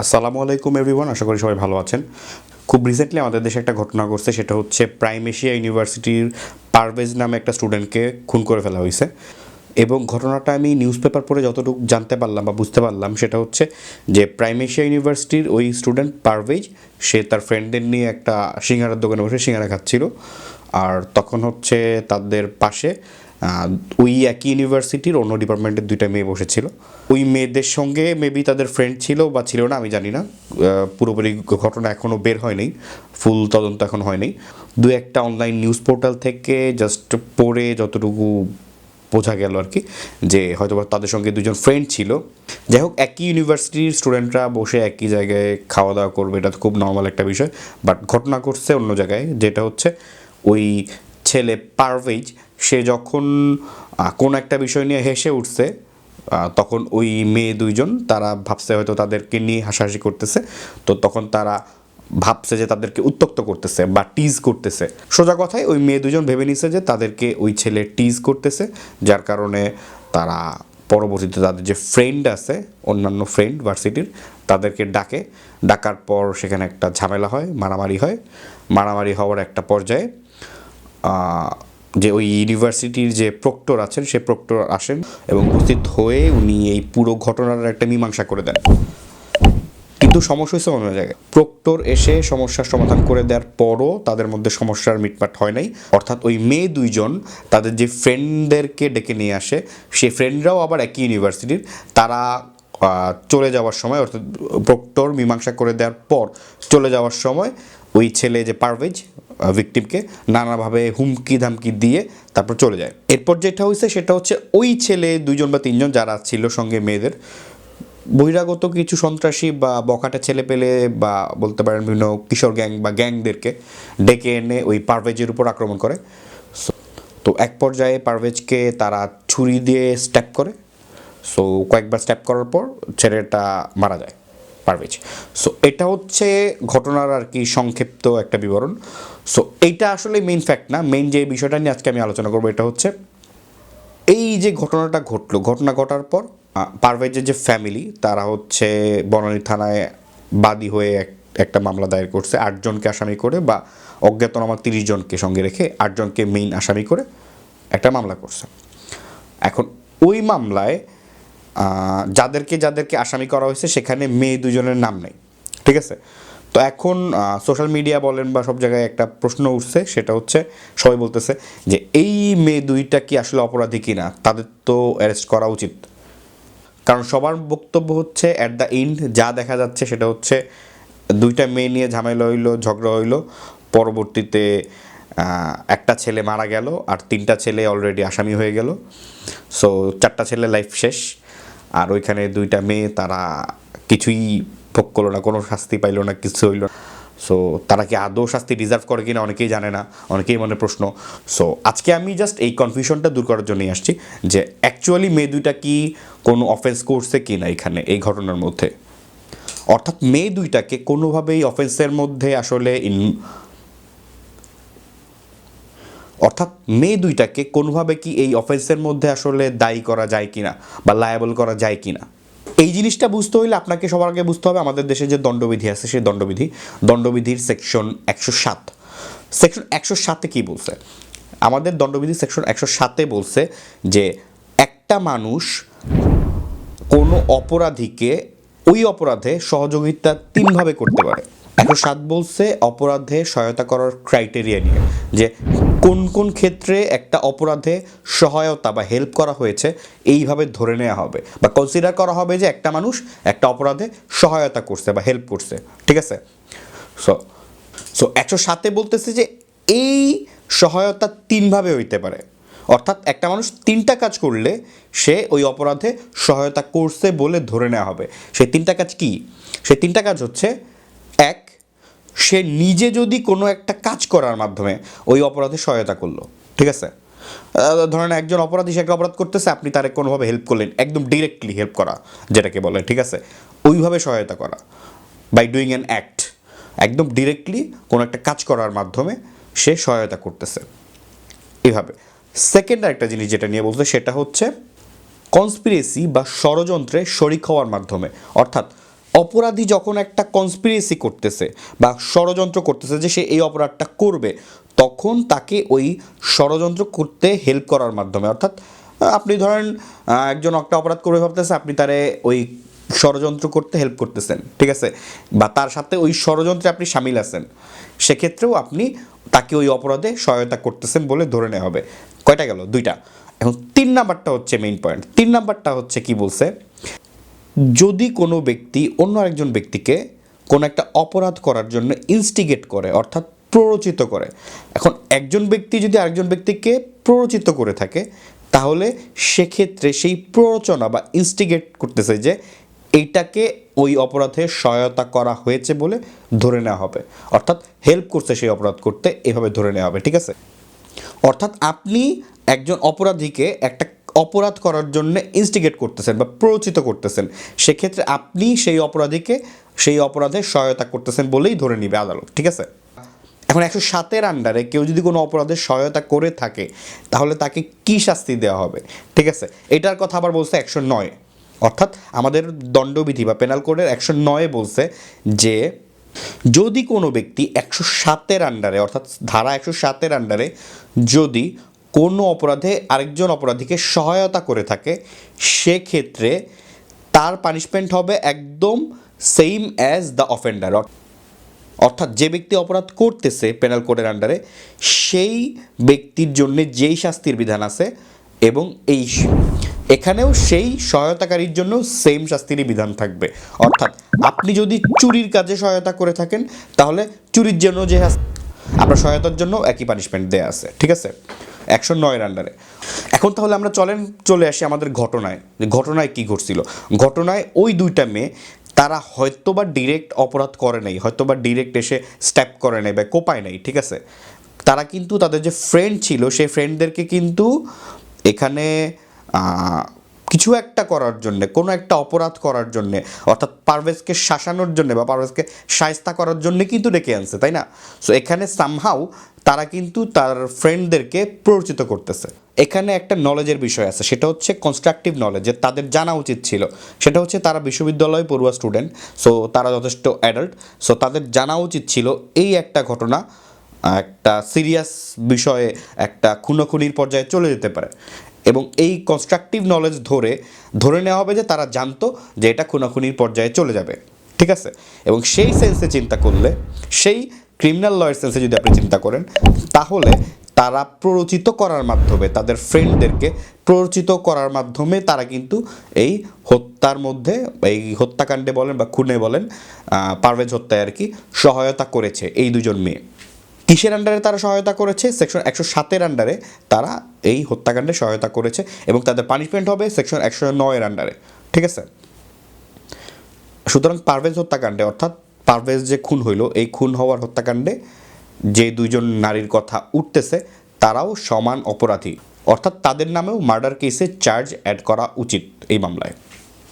আসসালামু আলাইকুম এভরিওয়ান আশা করি সবাই ভালো আছেন। খুব রিসেন্টলি আমাদের দেশে একটা ঘটনা ঘটছে, সেটা হচ্ছে প্রাইম এশিয়া ইউনিভার্সিটির পারভেজ নামে একটা স্টুডেন্টকে খুন করে ফেলা হয়েছে। এবং ঘটনাটা আমি নিউজ পেপার পড়ে যতটুকু জানতে পারলাম বা বুঝতে পারলাম, সেটা হচ্ছে যে প্রাইম এশিয়া ইউনিভার্সিটির ওই স্টুডেন্ট পারভেজ সে তার ফ্রেন্ডদের নিয়ে একটা সিঙ্গারার দোকানে বসে সিঙ্গারা খাচ্ছিল। আর তখন হচ্ছে তাদের পাশে ওই একই ইউনিভার্সিটির অন্য ডিপার্টমেন্টের দুইটা মেয়ে বসেছিল। ওই মেয়েদের সঙ্গে মেবি তাদের ফ্রেন্ড ছিল বা ছিল না, আমি জানি না। পুরোপুরি ঘটনা এখনও বের হয়নি ফুল তদন্ত এখন হয়নি। দু একটা অনলাইন নিউজ পোর্টাল থেকে জাস্ট পড়ে যতটুকু বোঝা গেল আর কি, যে হয়তো তাদের সঙ্গে দুজন ফ্রেন্ড ছিল। যাই হোক, একই ইউনিভার্সিটির স্টুডেন্টরা বসে একই জায়গায় খাওয়া দাওয়া করবে, এটা খুব নর্মাল একটা বিষয়। বাট ঘটনা ঘটছে অন্য জায়গায়, যেটা হচ্ছে ওই ছেলে পারভেজ, সে যখন কোনো একটা বিষয় নিয়ে হেসে উঠছে তখন ওই মেয়ে দুইজন, তারা ভাবছে হয়তো তাদেরকে নিয়ে হাসাহাসি করতেছে। তো তখন তারা ভাবছে যে তাদেরকে উত্তক্ত করতেছে বা টিজ করতেছে। সোজা কথায় ওই মেয়ে দুজন ভেবে নিছে যে তাদেরকে ওই ছেলে টিজ করতেছে, যার কারণে তারা পরবর্তীতে তাদের যে ফ্রেন্ড আছে, অন্যান্য ফ্রেন্ড ভার্সিটির তাদেরকে ডাকে। ডাকার পর সেখানে একটা ঝামেলা হয়, মারামারি হয়। মারামারি হওয়ার একটা পর্যায়ে যে ওই ইউনিভার্সিটির যে প্রক্টর আছেন, সে প্রক্টর আসেন এবং উপস্থিত হয়ে উনি এই পুরো ঘটনার একটা মীমাংসা করে দেন। কিন্তু সমস্যা হয়েছে অন্য জায়গায়। প্রক্টর এসে সমস্যার সমাধান করে দেওয়ার পরও তাদের মধ্যে সমস্যার মিটপাট হয় নাই। অর্থাৎ ওই মেয়ে দুইজন তাদের যে ফ্রেন্ডদেরকে ডেকে নিয়ে আসে, সেই ফ্রেন্ডরাও আবার একই ইউনিভার্সিটির তারা চলে যাওয়ার সময়, অর্থাৎ প্রক্টর মীমাংসা করে দেওয়ার পর চলে যাওয়ার সময় ওই ছেলে যে পারভেজ ভিকটিমকে নানাভাবে হুমকি ধামকি দিয়ে তারপর চলে যায়। এরপর যেটা হয়েছে সেটা হচ্ছে ওই ছেলে দুজন বা তিনজন যারা ছিল সঙ্গে মেয়েদের, বহিরাগত কিছু সন্ত্রাসী বা বখাটে ছেলে পেলে বা বলতে পারেন বিভিন্ন কিশোর গ্যাং বা গ্যাংদেরকে ডেকে এনে ওই পারভেজের উপর আক্রমণ করে। তো এক পর্যায়ে পারভেজকে তারা ছুরি দিয়ে স্ট্যাপ করে। সো কয়েকবার স্ট্যাপ করার পর ছেলেটা মারা যায়। পারভেজ। সো এটা হচ্ছে ঘটনার আর কি সংক্ষিপ্ত একটা বিবরণ। সো এইটা আসলে মেইন ফ্যাক্ট না। মেইন যে বিষয়টা নিয়ে আজকে আমি আলোচনা করব এটা হচ্ছে, এই যে ঘটনাটা ঘটলো, ঘটনা ঘটার পর পারভেজের যে ফ্যামিলি তারা হচ্ছে বনানী থানায় বাদী হয়ে এক- একটা মামলা দায়ের করছে। আটজনকে আসামি করে বা অজ্ঞাতনামা তিরিশ জনকে সঙ্গে রেখে আটজনকে মেইন আসামি করে একটা মামলা করছে। এখন ওই মামলায় যাদেরকে যাদেরকে আসামি করা হয়েছে, সেখানে মেয়ে দুজনের নাম নেই। ঠিক আছে? তো এখন সোশ্যাল মিডিয়া বলেন বা সব জায়গায় একটা প্রশ্ন উঠছে, সেটা হচ্ছে, সবাই বলতেছে যে, এই মেয়ে দুইটা কি আসলে অপরাধী কিনা? তাদের তো অ্যারেস্ট করা উচিত। কারণ সবার বক্তব্য হচ্ছে অ্যাট দ্য এন্ড যা দেখা যাচ্ছে, সেটা হচ্ছে, দুইটা মেয়ে নিয়ে ঝামেলা হইল, ঝগড়া হইল, পরবর্তীতে একটা ছেলে মারা গেল, আর তিনটা ছেলে অলরেডি আসামি হয়ে গেল। সো চারটা ছেলে লাইফ শেষ। আর ওইখানে দুইটা মেয়ে, তারা কিছুই ভোগ করল না, কোনো শাস্তি পাইলো না, কিছু হইল না। সো তারা কি আদৌ শাস্তি ডিজার্ভ করে কিনা অনেকেই জানে না, অনেকেই মনে প্রশ্ন। সো আজকে আমি জাস্ট এই কনফিউশনটা দূর করার জন্যই আসছি যে অ্যাকচুয়ালি মেয়ে দুইটা কি কোনো অফেন্স করছে কি না এখানে, এই ঘটনার মধ্যে? অর্থাৎ মেয়ে দুইটাকে কোনোভাবেই অফেন্সের মধ্যে আসলে অর্থাৎ মেয়ে দুইটাকে কোনোভাবে কি এই অফেন্সের মধ্যে আসলে দায়ী করা যায় কিনা বা লায়াবল করা যায় কিনা? এই জিনিসটা বুঝতে হইলে আপনাকে সবার আগে বুঝতে হবে আমাদের দেশে যে দণ্ডবিধি আছে সেই দণ্ডবিধি, দণ্ডবিধির সেকশন একশো সাত। সেকশন একশো সাতে কী বলছে? আমাদের দণ্ডবিধি সেকশন একশো সাতে বলছে যে একটা মানুষ কোনো অপরাধীকে ওই অপরাধে সহযোগিতা তিনভাবে করতে পারে। একশো সাত বলছে অপরাধে সহায়তা করার ক্রাইটেরিয়া নিয়ে, যে কোন কোন ক্ষেত্রে একটা অপরাধে সহায়তা বা হেল্প করা হয়েছে, এইভাবে ধরে নেওয়া হবে বা কনসিডার করা হবে যে একটা মানুষ একটা অপরাধে সহায়তা করছে বা হেল্প করছে, ঠিক আছে? সো সো একশো সাতে বলতেছে যে এই সহায়তা তিনভাবে হইতে পারে। অর্থাৎ একটা মানুষ তিনটা কাজ করলে সে ওই অপরাধে সহায়তা করছে বলে ধরে নেওয়া হবে। সেই তিনটা কাজ কি? সেই তিনটা কাজ হচ্ছে সে নিজে যদি কোনো একটা কাজ করার মাধ্যমে ওই অপরাধে সহায়তা করল, ঠিক আছে? ধরেন একজন অপরাধী সে অপরাধ করতেছে, আপনি তারে কোনোভাবে হেল্প করলেন, একদম ডিরেক্টলি হেল্প করা, যেটাকে বলে, ঠিক আছে? ওইভাবে সহায়তা করা বাই ডুইং অ্যান অ্যাক্ট একদম ডিরেক্টলি কোনো একটা কাজ করার মাধ্যমে সে সহায়তা করতেছে। এভাবে। সেকেন্ড আরেকটা জিনিস যেটা নিয়ে বলতে, সেটা হচ্ছে কনস্পিরেসি বা ষড়যন্ত্রে শরিক হওয়ার মাধ্যমে, অর্থাৎ অপরাধী যখন একটা কনস্পিরেসি করতেছে বা ষড়যন্ত্র করতেছে যে সে এই অপরাধটা করবে, তখন তাকে ওই ষড়যন্ত্র করতে হেল্প করার মাধ্যমে, অর্থাৎ আপনি ধরেন একজন একটা অপরাধ করবে ভাবতেছে, আপনি তারে ওই ষড়যন্ত্র করতে হেল্প করতেছেন, ঠিক আছে? বা তার সাথে ওই ষড়যন্ত্রে আপনি সামিল আছেন, সেক্ষেত্রেও আপনি তাকে ওই অপরাধে সহায়তা করতেছেন বলে ধরে নেওয়া হবে। কয়টা গেল? দুইটা। এখন তিন নাম্বারটা হচ্ছে মেইন পয়েন্ট তিন নাম্বারটা হচ্ছে কি বলছে? যদি কোনো ব্যক্তি অন্য আরেকজন ব্যক্তিকে কোনো একটা অপরাধ করার জন্য ইনস্টিগেট করে, অর্থাৎ প্ররোচিত করে, এখন একজন ব্যক্তি যদি আরেকজন ব্যক্তিকে প্ররোচিত করে থাকে, তাহলে সেক্ষেত্রে সেই প্ররোচনা বা ইনস্টিগেট করতেছে যে এইটাকে ওই অপরাধে সহায়তা করা হয়েছে বলে ধরে নেওয়া হবে। অর্থাৎ হেল্প করছে সেই অপরাধ করতে, এভাবে ধরে নেওয়া হবে, ঠিক আছে? অর্থাৎ আপনি একজন অপরাধীকে একটা অপরাধ করার জন্য ইনস্টিগেট করতেছেন বা প্ররোচিত করতেছেন, সেক্ষেত্রে আপনি সেই অপরাধীকে, সেই অপরাধে সহায়তা করতেছেন বলেই ধরে নিবে আদালত, ঠিক আছে? এখন একশো সাতের আন্ডারে কেউ যদি কোনো অপরাধের সহায়তা করে থাকে, তাহলে তাকে কি শাস্তি দেওয়া হবে, ঠিক আছে? এটার কথা আবার বলছে একশো নয়, অর্থাৎ আমাদের দণ্ডবিধি বা পেনাল কোডের একশো নয়ে বলছে যে, যদি কোনো ব্যক্তি একশো সাতের আন্ডারে অর্থাৎ ধারা একশো সাতের আন্ডারে যদি কোনো অপরাধে আরেকজন অপরাধীকে সহায়তা করে থাকে, সেক্ষেত্রে তার পানিশমেন্ট হবে একদম সেম অ্যাজ দ্য অফেন্ডার অর্থাৎ যে ব্যক্তি অপরাধ করতেছে পেনাল কোডের আন্ডারে সেই ব্যক্তির জন্য যেই শাস্তির বিধান আছে এবং এই এখানেও সেই সহায়তাকারীর জন্য সেম শাস্তিরই বিধান থাকবে। অর্থাৎ আপনি যদি চুরির কাজে সহায়তা করে থাকেন, তাহলে চুরির জন্য যে আপনার সহায়তার জন্য একই পানিশমেন্ট দেয়া আছে। ঠিক আছে? একশো নয়ের আন্ডারে এখন তাহলে আমরা চলেন, চলে আসি আমাদের ঘটনায়। যে ঘটনায় কি ঘটছিল? ঘটনায় ওই দুইটা মেয়ে, তারা হয়তো বা ডিরেক্ট অপরাধ করে নাই হয়তো বা ডিরেক্ট এসে স্ট্যাপ করে নাই বা কোপায় নাই, ঠিক আছে? তারা কিন্তু তাদের যে ফ্রেন্ড ছিল, সেই ফ্রেন্ডদেরকে কিন্তু এখানে কিছু একটা করার জন্যে, কোনো একটা অপরাধ করার জন্যে, অর্থাৎ পারভেজকে শাসানোর জন্যে বা পারভেজকে সায়স্তা করার জন্যে কিন্তু ডেকে আনছে, তাই না? সো এখানে সামহাও তারা কিন্তু তার ফ্রেন্ডদেরকে প্ররোচিত করতেছে। এখানে একটা নলেজের বিষয় আছে, সেটা হচ্ছে কনস্ট্রাকটিভ নলেজ যে তাদের জানা উচিত ছিল। সেটা হচ্ছে তারা বিশ্ববিদ্যালয়ে পড়ুয়া স্টুডেন্ট সো তারা যথেষ্ট অ্যাডাল্ট সো তাদের জানা উচিত ছিল এই একটা ঘটনা, একটা সিরিয়াস বিষয়ে একটা খুনোখুনির পর্যায়ে চলে যেতে পারে। এবং এই কনস্ট্রাকটিভ নলেজ ধরে ধরে নেওয়া হবে যে তারা জানতো যে এটা খুনাখুনির পর্যায়ে চলে যাবে। ঠিক আছে? এবং সেই সেন্সে চিন্তা করলে, সেই ক্রিমিনাল লয়ের সেন্সে যদি আপনি চিন্তা করেন, তাহলে তারা প্ররোচিত করার মাধ্যমে, তাদের ফ্রেন্ডদেরকে প্ররোচিত করার মাধ্যমে তারা কিন্তু এই হত্যার মধ্যে, এই হত্যাকাণ্ডে বলেন বা খুনে বলেন পারভেজ হত্যায় আর কি সহায়তা করেছে এই দুজন মেয়ে। কিসের আন্ডারে তারা সহায়তা করেছে, সেকশন একশো সাতের আন্ডারে তারা এই হত্যাকাণ্ডে সহায়তা করেছে এবং তাদের পানিশমেন্ট হবে সেকশন একশো নয়ের আন্ডারে ঠিক আছে? সুতরাং পারভেজ হত্যাকাণ্ডে, অর্থাৎ পারভেজ যে খুন হইল, এই খুন হওয়ার হত্যাকাণ্ডে যে দুইজন নারীর কথা উঠতেছে, তারাও সমান অপরাধী। অর্থাৎ তাদের নামেও মার্ডার কেসে চার্জ অ্যাড করা উচিত এই মামলায়।